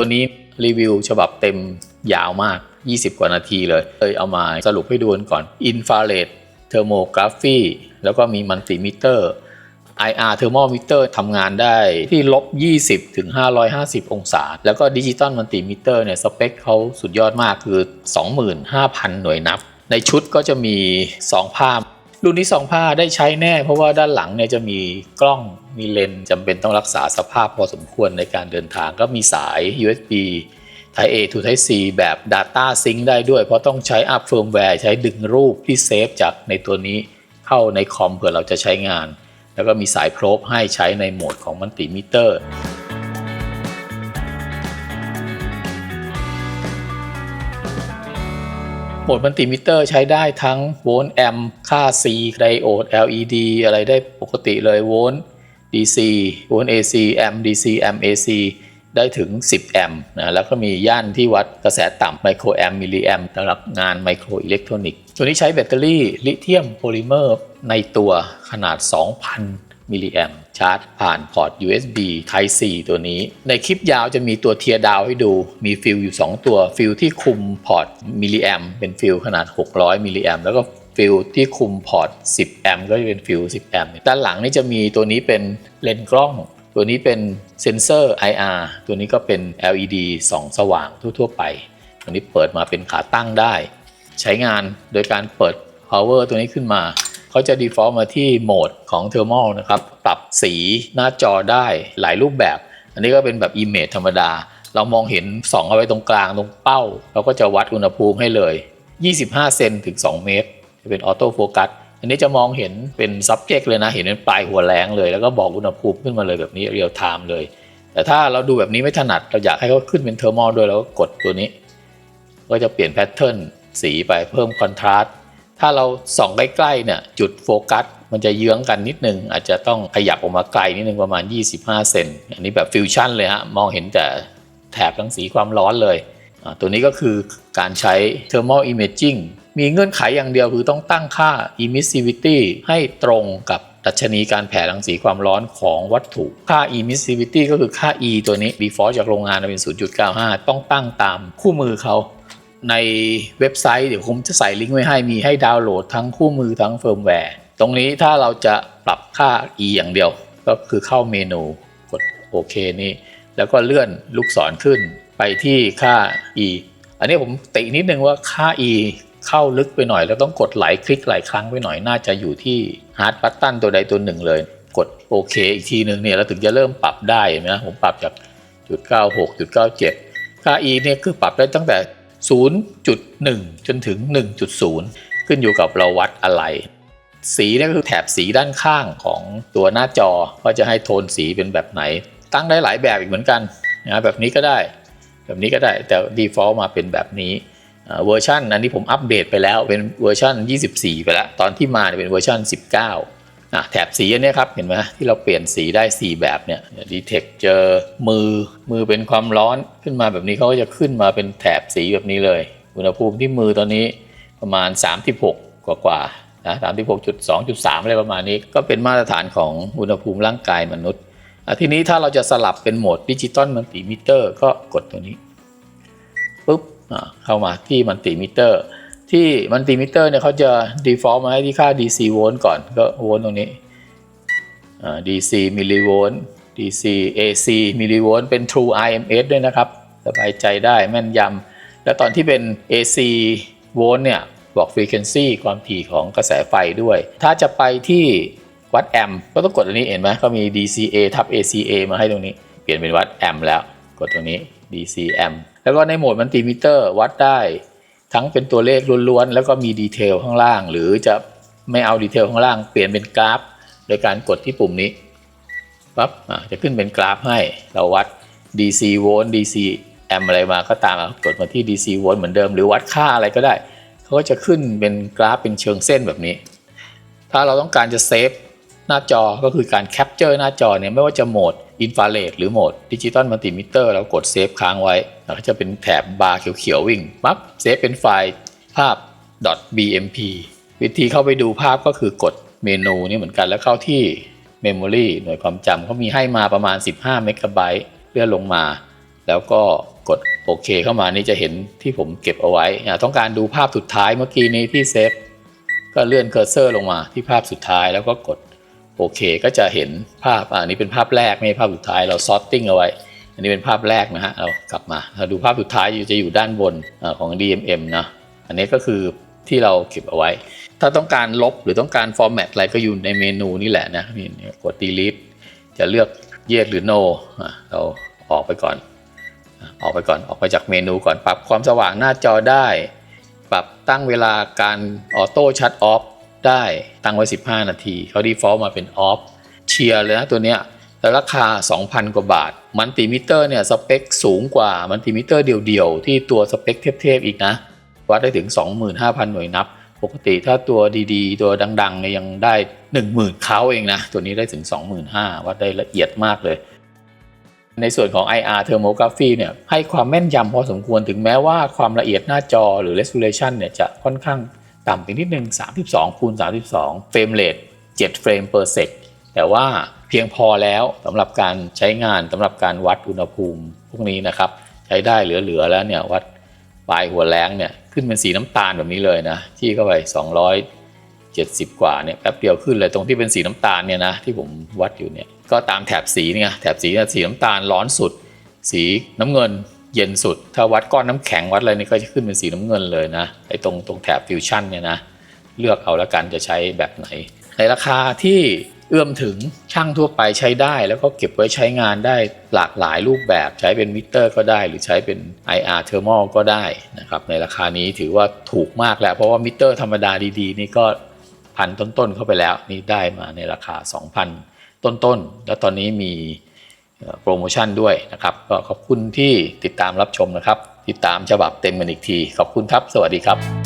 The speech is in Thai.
ตัวนี้รีวิวฉบับเต็มยาวมาก 20 กว่านาทีเลยเลยเอามาสรุปให้ดูกันก่อน Infrared Thermography แล้วก็มีมัลติมิเตอร์ IR Thermometer ทำงานได้ที่ลบ 20 ถึง 550 องศา แล้วก็ดิจิตอลมัลติมิเตอร์เนี่ย สเปคเขาสุดยอดมากคือ 25,000 หน่วยนับ ในชุดก็จะมี 2 ภาพ รุ่นนี้2ผ้าได้ใช้แน่ เพราะว่าด้านหลังเนี่ยจะมีกล้องมีเลนจำเป็นต้องรักษาสภาพพอสมควรในการเดินทางก็มีสาย USB Type A to Type C แบบ Data Sync ได้ด้วย เพราะต้องใช้อัพเฟิร์มแวร์ใช้ดึงรูปที่เซฟจากในตัวนี้เข้าในคอมเผื่อเราจะใช้งาน แล้วก็มีสายโพรบให้ใช้ในโหมดของมัลติมิเตอร์ หมดมัลติมิเตอร์ใช้ได้ทั้งโวลต์แอมป์ค่า C ไดโอด LED อะไรได้ปกติเลยโวลต์ DC โวลต์ AC แอมป์ DC แอมป์ AC ได้ถึง 10 แอมป์นะแล้วก็มีย่านที่วัดกระแสต่ำไมโครแอมป์มิลลิแอมป์สำหรับงานไมโครอิเล็กทรอนิกส์ตัวนี้ใช้แบตเตอรี่ลิเธียมโพลิเมอร์ในตัวขนาด 2,000 มิลลิแอมชาร์จผ่านพอร์ต USB Type C ตัวนี้ ในคลิปยาวจะมีตัวเทียดาวให้ดู มีฟิลอยู่ 2 ตัว ฟิลที่คุมพอร์ตมิลลิแอมเป็นฟิลขนาด 600 มิลลิแอมแล้วก็ฟิลที่คุมพอร์ต 10 แอมก็จะเป็นฟิล 10 แอมด้านหลังนี่จะมีตัวนี้เป็นเลนส์กล้อง ตัวนี้เป็นเซนเซอร์ IR ตัวนี้ก็เป็น LED ส่องสว่างทั่ว ๆ ไป ตัวนี้เปิดมาเป็นขาตั้งได้ ใช้งานโดยการเปิด power ตัวนี้ขึ้นมา เขาจะ default มาที่โหมดของ thermal นะครับ ปรับสีหน้าจอได้หลายรูปแบบ อันนี้ก็เป็นแบบ image ธรรมดา เรามองเห็นส่องเอาไว้ตรงกลางตรงเป้า เราก็จะวัดอุณหภูมิให้เลย 25 เซนถึง 2 เมตร จะเป็นออโต้โฟกัสอันนี้จะมองเห็นเป็น subject เลยนะ เห็นเป็นปลายหัวแหลงเลย แล้วก็บอกอุณหภูมิขึ้นมาเลยแบบนี้ real time เลย แต่ถ้าเราดูแบบนี้ไม่ถนัด เราอยากให้เขาขึ้นเป็นเทอร์มอลด้วยเราก็กดตัวนี้ ก็จะเปลี่ยนแพทเทิร์นสีไปเพิ่มคอนทราสต์ ถ้าเราส่องใกล้ๆเนี่ยจุดโฟกัสมันจะเยื้องกันนิดนึง อาจจะต้องขยับออกมาไกลนิดนึงประมาณ 25 เซนอันนี้แบบฟิวชั่นเลยฮะมองเห็นแต่แถบรังสีความร้อนเลย ตัวนี้ก็คือการใช้ thermal imaging มีเงื่อนไขอย่างเดียวคือต้องตั้งค่า emissivity ให้ตรงกับดัชนีการแผ่รังสีความร้อนของวัตถุ ค่า emissivity ก็คือค่า e ตัวนี้ default จากโรงงานเป็น 0.95 ต้องตั้งตามคู่มือเขา ในเว็บไซต์เดี๋ยวผมจะใส่ลิงก์ไว้ให้มีให้ดาวน์โหลดทั้งคู่มือทั้งเฟิร์มแวร์ ตรงนี้ถ้าเราจะปรับค่า e อย่างเดียว ก็คือเข้าเมนูกดโอเคนี่ แล้วก็เลื่อนลูกศรขึ้นไปที่ค่า e อันนี้ผมตินิดนึงว่าค่า e เข้าลึกไปหน่อย แล้วต้องกดหลายคลิกหลายครั้งไปหน่อยน่าจะอยู่ที่ฮาร์ดบัตตันตัวใดตัวหนึ่งเลย กดโอเคอีกทีนึงเนี่ยเราถึงจะเริ่มปรับได้เห็นไหมผมปรับจากจุด96จุด97ค่า e เนี่ยคือปรับได้ตั้งแต่ 0.1 จนถึง 1.0 ขึ้นอยู่กับเราวัดอะไร สีนี่ก็คือแถบสีด้านข้างของตัวหน้าจอว่าจะให้โทนสีเป็นแบบไหน ตั้งได้หลายแบบอีกเหมือนกันนะแบบนี้ก็ได้ แบบนี้ก็ได้แต่ default มาเป็นแบบนี้เวอร์ชันอันนี้ผมอัปเดตไปแล้วเป็นเวอร์ชัน24 ไปแล้ว ตอนที่มาเป็นเวอร์ชัน19 แถบสีอันนี้ครับเห็นไหมที่เราเปลี่ยนสีได้ 4 แบบเนี่ยดีเทคเจอมือมือเป็นความร้อนขึ้นมาแบบนี้เขาก็จะขึ้นมาเป็นแถบสีแบบนี้เลย อุณหภูมิที่มือตอนนี้ประมาณ 36 กว่ากว่านะ36.2.3องจุดสามอะไรประมาณนี้ ก็เป็นมาตรฐานของอุณหภูมิร่างกายมนุษย์อะทีนี้ถ้าเราจะสลับเป็นโหมดดิจิตอลมัลติมิเตอร์ ก็กดตัวนี้ปุ๊บอ่าเข้ามาที่มัลติมิเตอร์ ที่มัลติมิเตอร์เนี่ยเขาจะ default มาให้ที่ค่า DC โวลต์ก่อนก็โวลต์ตรงนี้ DC มิลลิโวลต์ DC AC มิลลิโวลต์เป็น True IMS ด้วยนะครับ สบายใจได้แม่นยำแล้วตอนที่เป็น AC โวลต์เนี่ย บอก frequency ความถี่ของกระแสไฟด้วย ถ้าจะไปที่วัดแอมป์ก็ต้องกดอันนี้เห็นไหมก็มี DCA ทับ ACA มาให้ตรงนี้ เปลี่ยนเป็นวัดแอมป์แล้ว กดตรงนี้ DC แอมป์แล้วก็ในโหมดมัลติมิเตอร์วัดได้ ทั้งเป็นตัวเลขล้วนๆแล้วก็มีดีเทลข้างล่าง หรือจะไม่เอาดีเทลข้างล่างเปลี่ยนเป็นกราฟ โดยการกดที่ปุ่มนี้ปั๊บจะขึ้นเป็นกราฟให้เราวัด DC โวลต์ DC แอมอะไรมาก็ตามกดมาที่ DC โวลต์เหมือนเดิมหรือวัดค่าอะไรก็ได้เขาก็จะขึ้นเป็นกราฟเป็นเชิงเส้นแบบนี้ ถ้าเราต้องการจะเซฟ หน้าจอก็คือการแคปเจอร์หน้าจอเนี่ยไม่ว่าจะโหมดอินฟราเรดหรือโหมดดิจิตอลมัลติมิเตอร์เรากดเซฟค้างไว้แล้วก็จะเป็นแถบบาร์เขียวๆวิ่งปั๊บเซฟเป็นไฟล์ภาพ .bmp วิธีเข้าไปดูภาพก็คือกดเมนูนี่เหมือนกันแล้วเข้าที่ Memory หน่วยความจำเขามีให้มาประมาณ 15 เมกะไบต์เลื่อนลงมา แล้วก็กดโอเคเข้ามานี่จะเห็นที่ผมเก็บเอาไว้อ่าต้องการดูภาพสุดท้ายเมื่อกี้นี้ที่เซฟก็เลื่อนเคอร์เซอร์ลงมาที่ภาพสุดท้ายแล้วก็กด โอเคก็จะเห็นภาพอ่านี้เป็นภาพแรกไม่ใช่ภาพสุดท้ายเราซอร์ติ้งเอาไว้ อันนี้เป็นภาพแรกนะฮะเรากลับมาเราดูภาพสุดท้ายจะอยู่ด้านบนอของ DMM นะอันนี้ก็คือที่เราเก็บเอาไว้ ถ้าต้องการลบหรือต้องการฟอร์แมตอะไรก็อยู่ในเมนูนี่แหละนะนี่กด delete จะเลือก yes หรือ no เราออกไปก่อน อออกไปก่อนออกไปจากเมนูก่อนปรับความสว่างหน้าจอได้ ปรับตั้งเวลาการออโต้ชัดออฟ ได้ตั้งไว้ 15 นาที เขาดีฟอลต์มาเป็นออฟเชียร์เลยนะตัวเนี้ยแล้วราคา 2,000 กว่าบาท มันติมิเตอร์เนี่ยสเปคสูงกว่ามันติมิเตอร์เดี่ยวๆ ที่ตัวสเปคเทพๆอีกนะ วัดได้ถึง 25,000 หน่วยนับ ปกติถ้าตัวดีๆ ตัวดังๆเนี่ยยังได้ 10,000เขาเองนะ ตัวนี้ได้ถึง 25,000 วัดได้ละเอียดมากเลย ในส่วนของ IR thermography เนี่ยให้ความแม่นยำพอสมควรถึงแม้ว่าความละเอียดหน้าจอหรือ resolution เนี่ยจะค่อนข้าง ต่ำไปนิดนึง 32 คูณ 32 frame rate 7 frame per sec แต่ว่าเพียงพอแล้วสำหรับการใช้งานสำหรับการวัดอุณหภูมิพวกนี้นะครับ ใช้ได้เหลือๆแล้วเนี่ยวัดปลายหัวแรงเนี่ยขึ้นเป็นสีน้ำตาลแบบนี้เลยนะที่เข้าไป 270 กว่าเนี่ยแป๊บเดียวขึ้นเลยตรงที่เป็นสีน้ำตาลเนี่ยนะที่ผมวัดอยู่เนี่ยก็ตามแถบสีเนี่ยแถบสีเนี่ยสีน้ำตาลร้อนสุด สีน้ำเงิน เย็นสุด ถ้าวัดก้อนน้ำแข็งวัดอะไรนี่ก็จะขึ้นเป็นสีน้ำเงินเลยนะไอ้ตรงตรงแถบฟิวชั่นเนี่ยนะเลือกเอาแล้วกันจะใช้แบบไหน ในราคาที่เอื้อมถึงช่างทั่วไปใช้ได้ แล้วก็เก็บไว้ใช้งานได้หลากหลายรูปแบบใช้เป็นมิเตอร์ก็ได้ หรือใช้เป็น IR thermal ก็ได้นะครับในราคานี้ถือว่าถูกมากแล้ว เพราะว่ามิเตอร์ธรรมดาดีๆ นี่ก็พันต้นๆเข้าไปแล้วนี่ได้มาในราคา 2,000 ต้นๆ แล้วตอนนี้มี โปรโมชั่นด้วยนะครับก็ขอบคุณที่ติดตามรับชมนะครับ ติดตามฉบับเต็มกันอีกที ขอบคุณครับ สวัสดีครับ